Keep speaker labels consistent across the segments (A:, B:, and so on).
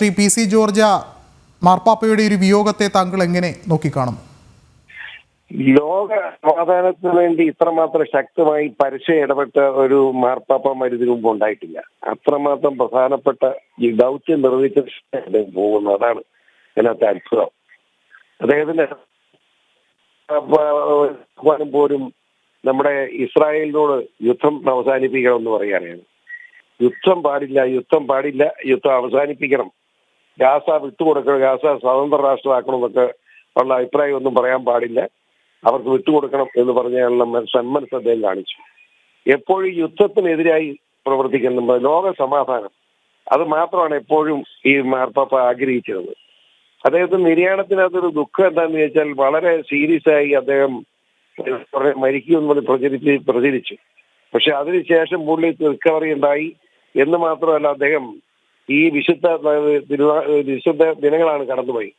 A: Shri P C ജോർജ മാർപ്പാപ്പയുടെ ഒരു വിയോഗത്തെ താങ്കൾ എങ്ങനെ നോക്കിക്കാണും?
B: ലോക സമാധാനത്തിന് വേണ്ടി ഇത്രമാത്രം ശക്തമായി പരസ്യം ഇടപെട്ട ഒരു മാർപ്പാപ്പ ഇതിനു മുമ്പ് ഉണ്ടായിട്ടില്ല. അത്രമാത്രം പ്രധാനപ്പെട്ട ഈ ദൗത്യം നിർവഹിച്ച പോകുന്നു അതാണ് ഇതിനകത്തെ അത്ഭുതം. അദ്ദേഹത്തിന്റെ ആഹ്വാനം പോലും നമ്മുടെ ഇസ്രായേലിനോട് യുദ്ധം അവസാനിപ്പിക്കണം എന്ന് പറയുകയാണ്. യുദ്ധം പാടില്ല യുദ്ധം പാടില്ല യുദ്ധം അവസാനിപ്പിക്കണം. ഗാസ വിട്ടു വിട്ടുകൊടുക്കണം ഗാസ സ്വതന്ത്ര രാഷ്ട്രമാക്കണം എന്നൊക്കെ ഉള്ള അഭിപ്രായം ഒന്നും പറയാൻ പാടില്ല. അവർക്ക് വിട്ടുകൊടുക്കണം എന്ന് പറഞ്ഞാലുള്ള സന്മനസ് അദ്ദേഹം കാണിച്ചു. എപ്പോഴും യുദ്ധത്തിനെതിരായി പ്രവർത്തിക്കുന്ന ലോക സമാധാനം. അത് മാത്രമാണ് എപ്പോഴും ഈ മാർപ്പാപ്പ ആഗ്രഹിച്ചിരുന്നത്. അദ്ദേഹത്തിന് നിര്യാണത്തിനകത്തൊരു ദുഃഖം എന്താന്ന് ചോദിച്ചാൽ വളരെ സീരിയസ് ആയി അദ്ദേഹം മരിക്കുമെന്ന് പറഞ്ഞ് പ്രചരിച്ച് പ്രചരിച്ചു. പക്ഷെ അതിനുശേഷം പുള്ളി റിക്കവറി ഉണ്ടായി എന്ന് മാത്രമല്ല അദ്ദേഹം ഈ വിശുദ്ധ വിശുദ്ധ ദിനങ്ങളാണ് കടന്നുപോയി.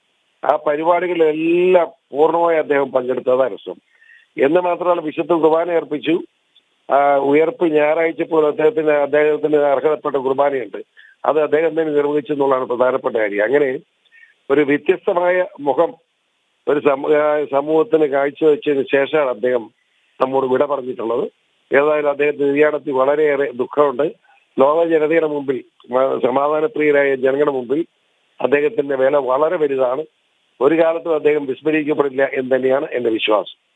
B: ആ പരിപാടികളിലെല്ലാം പൂർണമായി അദ്ദേഹം പങ്കെടുത്തത് രസം. എന്ന് മാത്രമല്ല വിശുദ്ധ കുർബാന അർപ്പിച്ചു. ഉയർപ്പ് ഞായറാഴ്ച പോലും അദ്ദേഹത്തിന് അദ്ദേഹത്തിന് അർഹതപ്പെട്ട കുർബാനയുണ്ട്. അത് അദ്ദേഹം തന്നെ നിർവഹിച്ചു എന്നുള്ളതാണ് പ്രധാനപ്പെട്ട കാര്യം. അങ്ങനെ ഒരു വ്യത്യസ്തമായ മുഖം ഒരു സമൂഹത്തിന് കാഴ്ചവെച്ചതിന് ശേഷമാണ് അദ്ദേഹം നമ്മോട് വിട പറഞ്ഞിട്ടുള്ളത്. ഏതായാലും അദ്ദേഹത്തിന്റെ നിര്യാണത്തിൽ വളരെയേറെ ദുഃഖമുണ്ട്. ലോക ജനതയുടെ മുമ്പിൽ സമാധാനപ്രിയരായ ജനങ്ങളുടെ മുമ്പിൽ അദ്ദേഹത്തിന്റെ വില വളരെ വലുതാണ്. ഒരു കാലത്തും അദ്ദേഹം വിസ്മരിക്കപ്പെടില്ല എന്ന് തന്നെയാണ് എന്റെ വിശ്വാസം.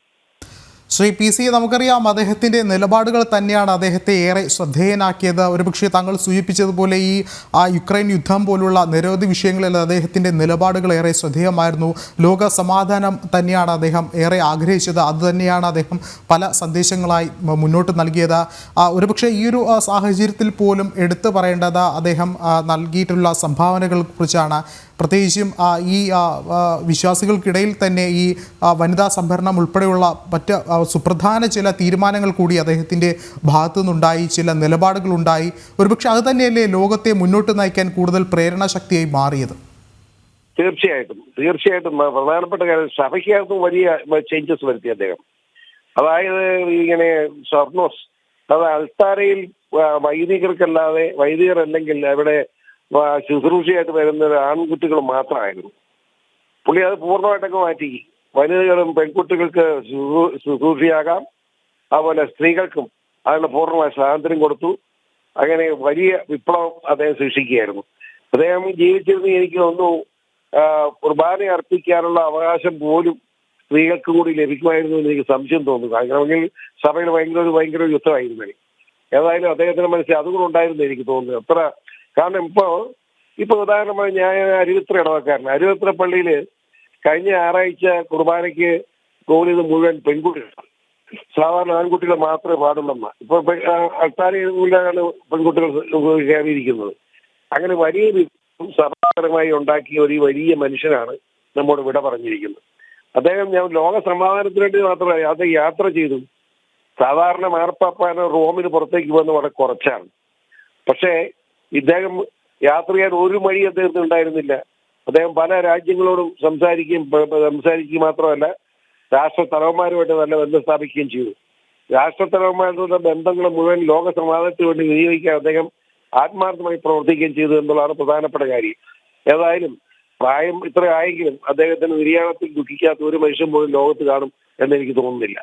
A: ശ്രീ പി സി നമുക്കറിയാം അദ്ദേഹത്തിന്റെ നിലപാടുകൾ തന്നെയാണ് അദ്ദേഹത്തെ ഏറെ ശ്രദ്ധേയനാക്കിയത്. ഒരുപക്ഷെ താങ്കൾ സൂചിപ്പിച്ചതുപോലെ ഈ ആ യുക്രൈൻ യുദ്ധം പോലുള്ള നിരവധി വിഷയങ്ങളിൽ അദ്ദേഹത്തിന്റെ നിലപാടുകൾ ഏറെ ശ്രദ്ധേയമായിരുന്നു. ലോക സമാധാനം തന്നെയാണ് അദ്ദേഹം ഏറെ ആഗ്രഹിച്ചത്. അതുതന്നെയാണ് അദ്ദേഹം പല സന്ദേശങ്ങളായി മുന്നോട്ട് നൽകിയത്. ഒരുപക്ഷെ ഈ ഒരു സാഹചര്യത്തിൽ പോലും എടുത്തു പറയേണ്ടത് അദ്ദേഹം നൽകിയിട്ടുള്ള സംഭാവനകളെ കുറിച്ചാണ്. പ്രത്യേകിച്ചും ഈ വിശ്വാസികൾക്കിടയിൽ തന്നെ ഈ വനിതാ സംഭരണം ഉൾപ്പെടെയുള്ള മറ്റ് സുപ്രധാന ചില തീരുമാനങ്ങൾ കൂടി അദ്ദേഹത്തിന്റെ ഭാഗത്തു നിന്നുണ്ടായി ചില നിലപാടുകളുണ്ടായി. ഒരുപക്ഷെ അത് തന്നെയല്ലേ ലോകത്തെ മുന്നോട്ട് നയിക്കാൻ കൂടുതൽ പ്രേരണാശക്തിയായി മാറിയത്?
B: തീർച്ചയായിട്ടും. തീർച്ചയായിട്ടും. പ്രധാനപ്പെട്ട കാര്യം സഭയ്ക്കകത്തും വലിയ ചേഞ്ചസ് വരുത്തി അദ്ദേഹം. അതായത് ഇങ്ങനെ സ്വർണോസ് അത് അൽത്താരയിൽ വൈദികർക്കല്ലാതെ വൈദികർ അല്ലെങ്കിൽ അവിടെ ശുശ്രൂഷയായിട്ട് വരുന്ന ആൺകുട്ടികൾ മാത്രമായിരുന്നു. പുള്ളി അത് പൂർണമായിട്ടൊക്കെ മാറ്റി. വനിതകളും പെൺകുട്ടികൾക്ക് ശുശ്രൂ- ശുശ്രൂഷയാകാം. അതുപോലെ സ്ത്രീകൾക്കും അതിനുള്ള പൂർണമായ സ്വാതന്ത്ര്യം കൊടുത്തു. അങ്ങനെ വലിയ വിപ്ലവം അദ്ദേഹം സൃഷ്ടിക്കുകയായിരുന്നു. അദ്ദേഹം ജീവിച്ചിരുന്ന എനിക്ക് തോന്നുന്നു കുർബാന അർപ്പിക്കാനുള്ള അവകാശം പോലും സ്ത്രീകൾക്ക് കൂടി ലഭിക്കുമായിരുന്നു എന്ന് എനിക്ക് സംശയം തോന്നുന്നു. കാരണമെങ്കിൽ സഭയിൽ ഭയങ്കര ഒരു ഭയങ്കര യുദ്ധമായിരുന്നു. ഏതായാലും അദ്ദേഹത്തിന്റെ മനസ്സിൽ അതുകൊണ്ടുണ്ടായിരുന്നു എനിക്ക് തോന്നുന്നു അത്ര കാരണം ഇപ്പോ ഇപ്പൊ ഉദാഹരണമായി ഞാൻ അരുവിത്ര ഇടവക്കാരൻ അരുവിത്ര പള്ളിയിൽ കഴിഞ്ഞ ആറാഴ്ച കുർബാനയ്ക്ക് ഗോളിത് മുഴുവൻ പെൺകുട്ടികളാണ് സാധാരണ ആൺകുട്ടികൾ മാത്രമേ പാടുള്ളൂ ഇപ്പൊ അൾത്താരയിലാണ് പെൺകുട്ടികൾ കയറിയിരിക്കുന്നത് അങ്ങനെ വലിയ സഭാപരമായി ഉണ്ടാക്കിയ ഒരു വലിയ മനുഷ്യനാണ് നമ്മോട് വിട പറഞ്ഞിരിക്കുന്നത്. അദ്ദേഹം ഞാൻ ലോക സമാധാനത്തിന് വേണ്ടി മാത്രമല്ല അത് യാത്ര ചെയ്തു. സാധാരണ മാർപ്പാപ്പാനോ റോമിന് പുറത്തേക്ക് പോകുന്ന വളരെ കുറച്ചാണ്. പക്ഷേ ഇദ്ദേഹം യാത്ര ചെയ്യാൻ ഒരു മഴി അദ്ദേഹത്തിന് ഉണ്ടായിരുന്നില്ല. അദ്ദേഹം പല രാജ്യങ്ങളോടും സംസാരിക്കുകയും സംസാരിക്കുകയും മാത്രമല്ല രാഷ്ട്ര തലവന്മാരുമായിട്ട് നല്ല ബന്ധം സ്ഥാപിക്കുകയും ചെയ്തു. രാഷ്ട്ര തലവന്മാരുടെ ബന്ധങ്ങൾ മുഴുവൻ ലോക സമാധാനത്തിന് വേണ്ടി വിനിയോഗിക്കാൻ അദ്ദേഹം ആത്മാർത്ഥമായി പ്രവർത്തിക്കുകയും ചെയ്തു എന്നുള്ളതാണ് പ്രധാനപ്പെട്ട കാര്യം. ഏതായാലും പ്രായം ഇത്ര ആയെങ്കിലും അദ്ദേഹത്തിന് നിര്യാണത്തിൽ ദുഃഖിക്കാത്ത ഒരു മനുഷ്യൻ പോലും ലോകത്ത് കാണും എന്നെനിക്ക് തോന്നുന്നില്ല.